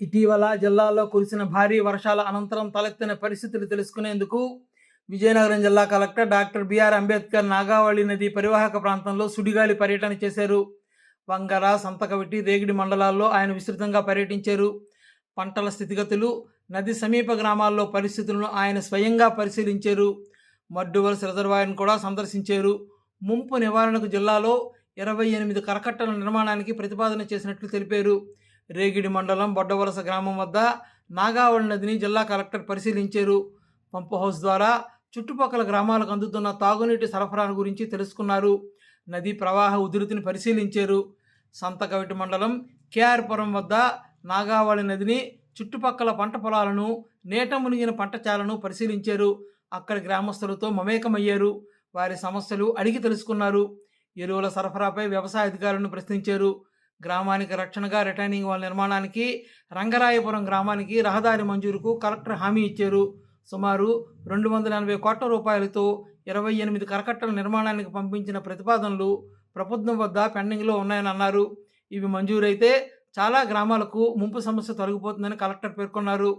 ఇటీవల జిల్లాలో కురిసిన భారీ వర్షాల అనంతరం తలెత్తిన పరిస్థితులు తెలుసుకునేందుకు విజయనగరం జిల్లా collector doctor BR Ambedkar Nagavali నది పరివాహక ప్రాంతంలో సుడిగాలి పర్యటన చేశారు. వంగర సంతకవిటి రేగిడి మండలాల్లో ఆయన విస్తృతంగా పర్యటించారు. పంటల స్థితిగతులు నది సమీప గ్రామాల్లో పరిస్థితులను ఆయన స్వయంగా పరిశీలించారు. మడ్డువలస రిజర్వాయర్ను కూడా సందర్శించారు. ముంపు నివారణకు జిల్లాలో ఇరవై ఎనిమిది కరకట్టల నిర్మాణానికి ప్రతిపాదన చేసినట్లు తెలిపారు. రేగిడి మండలం బొడ్డవలస గ్రామం వద్ద నాగావళి నదిని జిల్లా కలెక్టర్ పరిశీలించారు. పంపు హౌస్ ద్వారా చుట్టుపక్కల గ్రామాలకు అందుతున్న తాగునీటి సరఫరా గురించి తెలుసుకున్నారు. నదీ ప్రవాహ ఉధృతిని పరిశీలించారు. సంతకవిటి మండలం కేఆర్పురం వద్ద నాగావళి నదిని చుట్టుపక్కల పంట పొలాలను నేట మునిగిన పంట చాలను పరిశీలించారు. అక్కడి గ్రామస్తులతో మమేకమయ్యారు. వారి సమస్యలు అడిగి తెలుసుకున్నారు. ఎరువుల సరఫరాపై వ్యవసాయ అధికారులను ప్రశ్నించారు. గ్రామానికి రక్షణగా రిటైనింగ్ వాళ్ళ నిర్మాణానికి రంగరాయపురం గ్రామానికి రహదారి మంజూరుకు కలెక్టర్ హామీ ఇచ్చారు. సుమారు రెండు వందల ఎనభై కోట్ల రూపాయలతో ఇరవై ఎనిమిది కరకట్టల నిర్మాణానికి పంపించిన ప్రతిపాదనలు ప్రభుత్వం వద్ద పెండింగ్లో ఉన్నాయని అన్నారు. ఇవి మంజూరైతే చాలా గ్రామాలకు ముంపు సమస్య తొలగిపోతుందని కలెక్టర్ పేర్కొన్నారు.